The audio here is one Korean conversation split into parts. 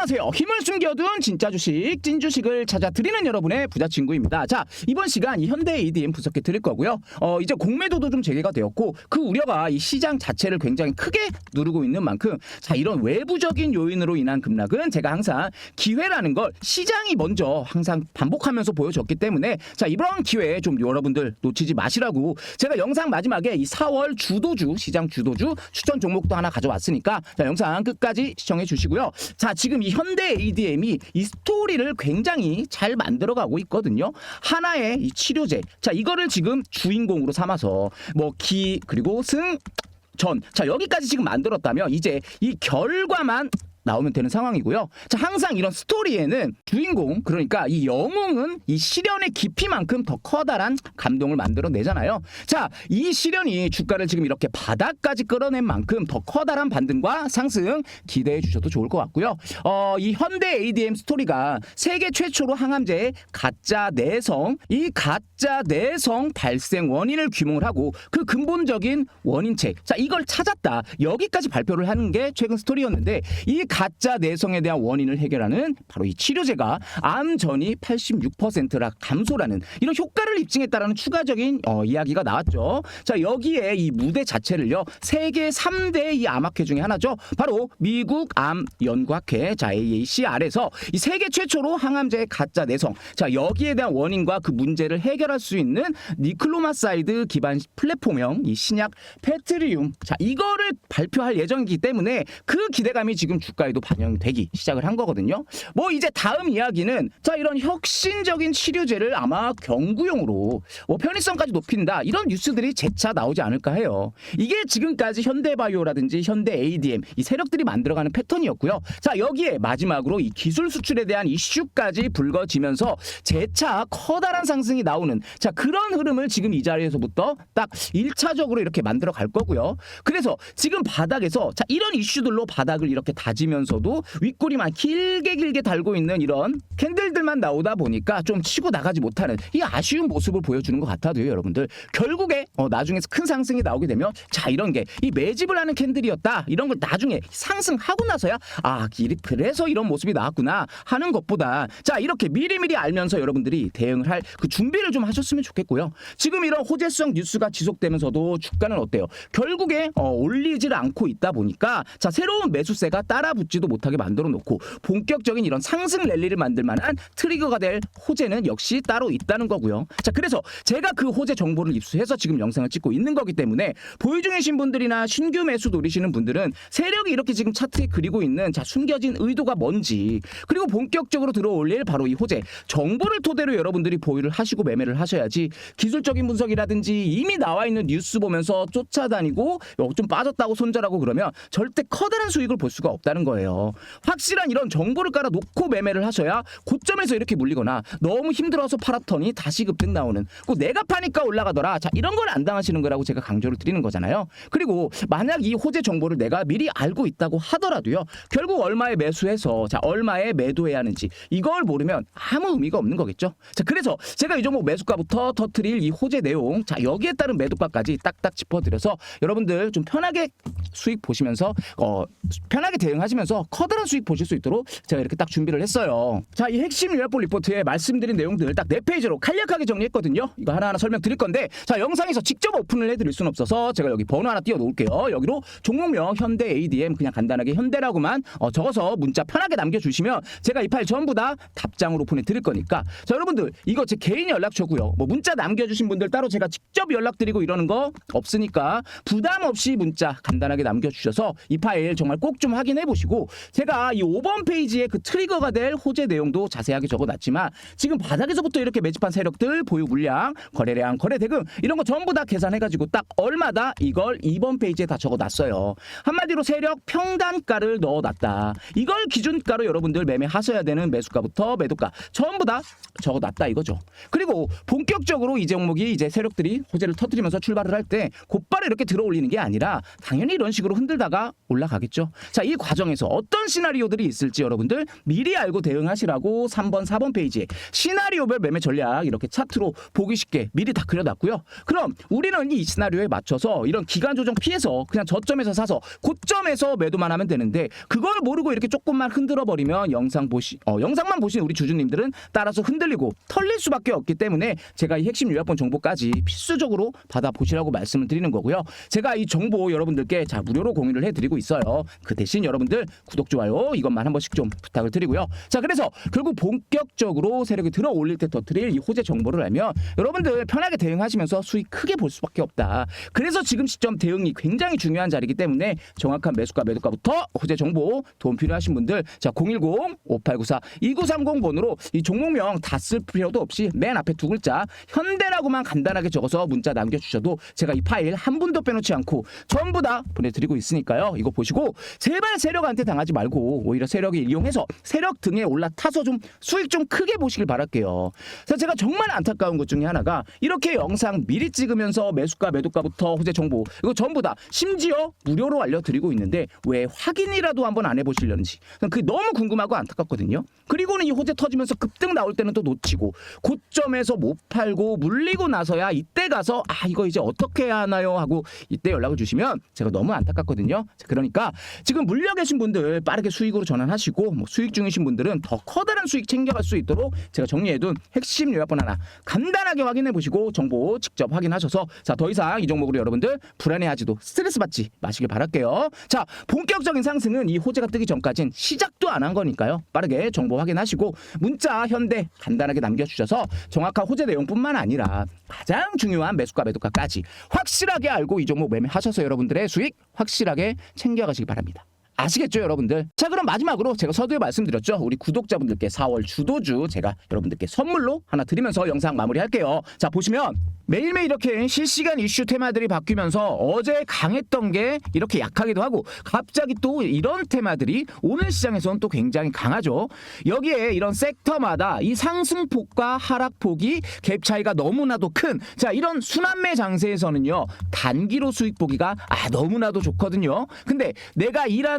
안녕하세요. 힘을 숨겨둔 진짜 주식, 찐 주식을 찾아 드리는 여러분의 부자 친구입니다. 자, 이번 시간 이 현대 ADM 분석해 드릴 거고요. 어, 이제 공매도도 좀 재개가 되었고 그 우려가 이 시장 자체를 굉장히 크게 누르고 있는 만큼 자, 이런 외부적인 요인으로 인한 급락은 제가 항상 기회라는 걸 시장이 먼저 항상 반복하면서 보여줬기 때문에 자, 이번 기회에 좀 여러분들 놓치지 마시라고 제가 영상 마지막에 이 4월 주도주, 시장 주도주 추천 종목도 하나 가져왔으니까 자, 영상 끝까지 시청해 주시고요. 자, 지금 이 현대 ADM이 이 스토리를 굉장히 잘 만들어가고 있거든요. 하나의 이 치료제. 자, 이거를 지금 주인공으로 삼아서 뭐 기 그리고 승 전. 자, 여기까지 지금 만들었다면 이제 이 결과만 나오면 되는 상황이고요. 자, 항상 이런 스토리에는 주인공, 그러니까 이 영웅은 이 시련의 깊이만큼 더 커다란 감동을 만들어내잖아요. 자, 이 시련이 주가를 지금 이렇게 바닥까지 끌어낸 만큼 더 커다란 반등과 상승 기대해 주셔도 좋을 것 같고요. 어, 이 현대 ADM 스토리가 세계 최초로 항암제의 가짜 내성, 이 가짜 내성 발생 원인을 규명을 하고 그 근본적인 원인책, 자, 이걸 찾았다. 여기까지 발표를 하는 게 최근 스토리였는데 이 가짜 내성에 대한 원인을 해결하는 바로 이 치료제가 암 전이 86%라 감소라는 이런 효과를 입증했다라는 추가적인 어, 이야기가 나왔죠. 자 여기에 이 무대 자체를요 세계 3대 이 암학회 중에 하나죠. 바로 미국 암 연구학회 자 AACR에서 이 세계 최초로 항암제의 가짜 내성 자 여기에 대한 원인과 그 문제를 해결할 수 있는 니클로마사이드 기반 플랫폼형 이 신약 페트리움 자 이거를 발표할 예정이기 때문에 그 기대감이 지금 주가 에도 반영되기 시작을 한 거거든요. 뭐 이제 다음 이야기는 자 이런 혁신적인 치료제를 아마 경구용으로 뭐 편의성까지 높인다 이런 뉴스들이 재차 나오지 않을까 해요. 이게 지금까지 현대바이오라든지 현대 ADM 이 세력들이 만들어가는 패턴이었고요. 자 여기에 마지막으로 이 기술 수출에 대한 이슈까지 불거지면서 재차 커다란 상승이 나오는 자 그런 흐름을 지금 이 자리에서부터 딱 1차적으로 이렇게 만들어 갈 거고요. 그래서 지금 바닥에서 자 이런 이슈들로 바닥을 이렇게 다지면 서도 윗꼬리만 길게 길게 달고 있는 이런 캔들들 만 나오다 보니까 좀 치고 나가지 못하는 이 아쉬운 모습을 보여주는 것 같아도요, 여러분들. 결국에 어, 나중에 큰 상승이 나오게 되면 자 이런 게 이 매집을 하는 캔들이었다 이런 걸 나중에 상승하고 나서야 아 이- 그래서 이런 모습이 나왔구나 하는 것보다 자 이렇게 미리미리 알면서 여러분들이 대응을 할 그 준비를 좀 하셨으면 좋겠고요. 지금 이런 호재성 뉴스가 지속되면서도 주가는 어때요? 결국에 어, 올리질 않고 있다 보니까 자 새로운 매수세가 따라 붙지도 못하게 만들어 놓고 본격적인 이런 상승 랠리를 만들 만한 트리거가 될 호재는 역시 따로 있다는 거고요. 자 그래서 제가 그 호재 정보를 입수해서 지금 영상을 찍고 있는 거기 때문에 보유 중이신 분들이나 신규 매수 노리시는 분들은 세력이 이렇게 지금 차트에 그리고 있는 자 숨겨진 의도가 뭔지 그리고 본격적으로 들어올릴 바로 이 호재 정보를 토대로 여러분들이 보유를 하시고 매매를 하셔야지 기술적인 분석이라든지 이미 나와 있는 뉴스 보면서 쫓아다니고 어, 좀 빠졌다고 손절하고 그러면 절대 커다란 수익을 볼 수가 없다는 거예요. 확실한 이런 정보를 깔아 놓고 매매를 하셔야 고점에서 이렇게 물리거나 너무 힘들어서 팔았더니 다시 급등 나오는 꼭 내가 파니까 올라가더라. 자 이런 걸 안 당하시는 거라고 제가 강조를 드리는 거잖아요. 그리고 만약 이 호재 정보를 내가 미리 알고 있다고 하더라도요. 결국 얼마에 매수해서 자 얼마에 매도해야 하는지 이걸 모르면 아무 의미가 없는 거겠죠. 자 그래서 제가 이 종목 매수가부터 터트릴 이 호재 내용 자 여기에 따른 매도가까지 딱딱 짚어드려서 여러분들 좀 편하게 수익 보시면서 어 편하게 대응하시면서 커다란 수익 보실 수 있도록 제가 이렇게 딱 준비를 했어요. 자 이 핵심 요약본 리포트에 말씀드린 내용들 딱네 페이지로 간략하게 정리했거든요. 이거 하나하나 설명드릴 건데 자 영상에서 직접 오픈을 해드릴 수는 없어서 제가 여기 번호 하나 띄워 놓을게요. 여기로 종목명 현대 ADM 그냥 간단하게 현대라고만 어, 적어서 문자 편하게 남겨주시면 제가 이 파일 전부 다 답장으로 보내 드릴 거니까 자 여러분들 이거 제 개인 연락처고요. 뭐 문자 남겨주신 분들 따로 제가 직접 연락드리고 이러는 거 없으니까 부담 없이 문자 간단하게 남겨주셔서 이 파일 정말 꼭 좀 확인해 보시고 제가 이 5번 페이지에 그 트리거가 될 호재 내용도 자 세하게 적어놨지만 지금 바닥에서부터 이렇게 매집한 세력들 보유 물량 거래량 거래 대금 이런 거 전부 다 계산해가지고 딱 얼마다 이걸 2번 페이지에 다 적어놨어요. 한마디로 세력 평단가를 넣어놨다. 이걸 기준가로 여러분들 매매하셔야 되는 매수가부터 매도가 전부 다 적어놨다 이거죠. 그리고 본격적으로 이 종목이 이제 세력들이 호재를 터뜨리면서 출발을 할 때 곧바로 이렇게 들어올리는 게 아니라 당연히 이런 식으로 흔들다가 올라가겠죠. 자, 이 과정에서 어떤 시나리오들이 있을지 여러분들 미리 알고 대응하시라고 3번, 4번 페이지에 시나리오별 매매 전략 이렇게 차트로 보기 쉽게 미리 다 그려놨고요. 그럼 우리는 이 시나리오에 맞춰서 이런 기간 조정 피해서 그냥 저점에서 사서 고점에서 매도만 하면 되는데 그걸 모르고 이렇게 조금만 흔들어 버리면 영상 보시 어, 영상만 보신 우리 주주님들은 따라서 흔들리고 털릴 수밖에 없기 때문에 제가 이 핵심 요약본 정보까지 필수적으로 받아 보시라고 말씀을 드리는 거고요. 제가 이 정보 여러분들께 자 무료로 공유를 해드리고 있어요. 그 대신 여러분들 구독 좋아요 이것만 한 번씩 좀 부탁을 드리고요. 자 그래서 결국 본 격적으로 세력이 들어 올릴 때 터트릴 이 호재 정보를 알면 여러분들 편하게 대응하시면서 수익 크게 볼 수밖에 없다. 그래서 지금 시점 대응이 굉장히 중요한 자리이기 때문에 정확한 매수가 매도가부터 호재 정보 도움 필요하신 분들 자 010-5894-2930 번호로 이 종목명 다 쓸 필요도 없이 맨 앞에 두 글자 현대라고만 간단하게 적어서 문자 남겨주셔도 제가 이 파일 한 분도 빼놓지 않고 전부 다 보내드리고 있으니까요. 이거 보시고 제발 세력한테 당하지 말고 오히려 세력을 이용해서 세력 등에 올라타서 좀 수익 좀 크게 보시길 바랄게요. 그래서 제가 정말 안타까운 것 중에 하나가 이렇게 영상 미리 찍으면서 매수가 매도가부터 호재 정보 이거 전부 다 심지어 무료로 알려드리고 있는데 왜 확인이라도 한번 안 해보시려는지 그게 너무 궁금하고 안타깝거든요. 그리고는 이 호재 터지면서 급등 나올 때는 또 놓치고 고점에서 못 팔고 물리고 나서야 이때 가서 아 이거 이제 어떻게 해야 하나요 하고 이때 연락을 주시면 제가 너무 안타깝거든요. 자, 그러니까 지금 물려 계신 분들 빠르게 수익으로 전환하시고 뭐 수익 중이신 분들은 더 커다란 수익 챙 겨갈 수 있도록 제가 정리해둔 핵심 요약본 하나 간단하게 확인해 보시고 정보 직접 확인하셔서 자 더 이상 이 종목으로 여러분들 불안해하지도 스트레스 받지 마시길 바랄게요. 자 본격적인 상승은 이 호재가 뜨기 전까진 시작도 안 한 거니까요. 빠르게 정보 확인하시고 문자 현대 간단하게 남겨주셔서 정확한 호재 내용뿐만 아니라 가장 중요한 매수가 매도가까지 확실하게 알고 이 종목 매매하셔서 여러분들의 수익 확실하게 챙겨가시기 바랍니다. 아시겠죠, 여러분들? 자, 그럼 마지막으로 제가 서두에 말씀드렸죠. 우리 구독자분들께 4월 주도주 제가 여러분들께 선물로 하나 드리면서 영상 마무리할게요. 자, 보시면 매일매일 이렇게 실시간 이슈 테마들이 바뀌면서 어제 강했던 게 이렇게 약하기도 하고 갑자기 또 이런 테마들이 오늘 시장에서는 또 굉장히 강하죠. 여기에 이런 섹터마다 이 상승폭과 하락폭이 갭 차이가 너무나도 큰 자, 이런 순환매 장세에서는요. 단기로 수익 보기가 아, 너무나도 좋거든요. 근데 내가 일하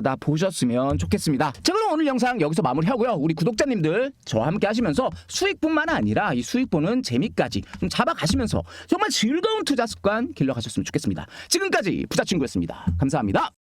받아 보셨으면 좋겠습니다. 자, 그럼 오늘 영상 여기서 마무리하고요. 우리 구독자님들 저와 함께 하시면서 수익뿐만 아니라 이 수익 보는 재미까지 좀 잡아가시면서 정말 즐거운 투자 습관 길러가셨으면 좋겠습니다. 지금까지 부자친구였습니다. 감사합니다.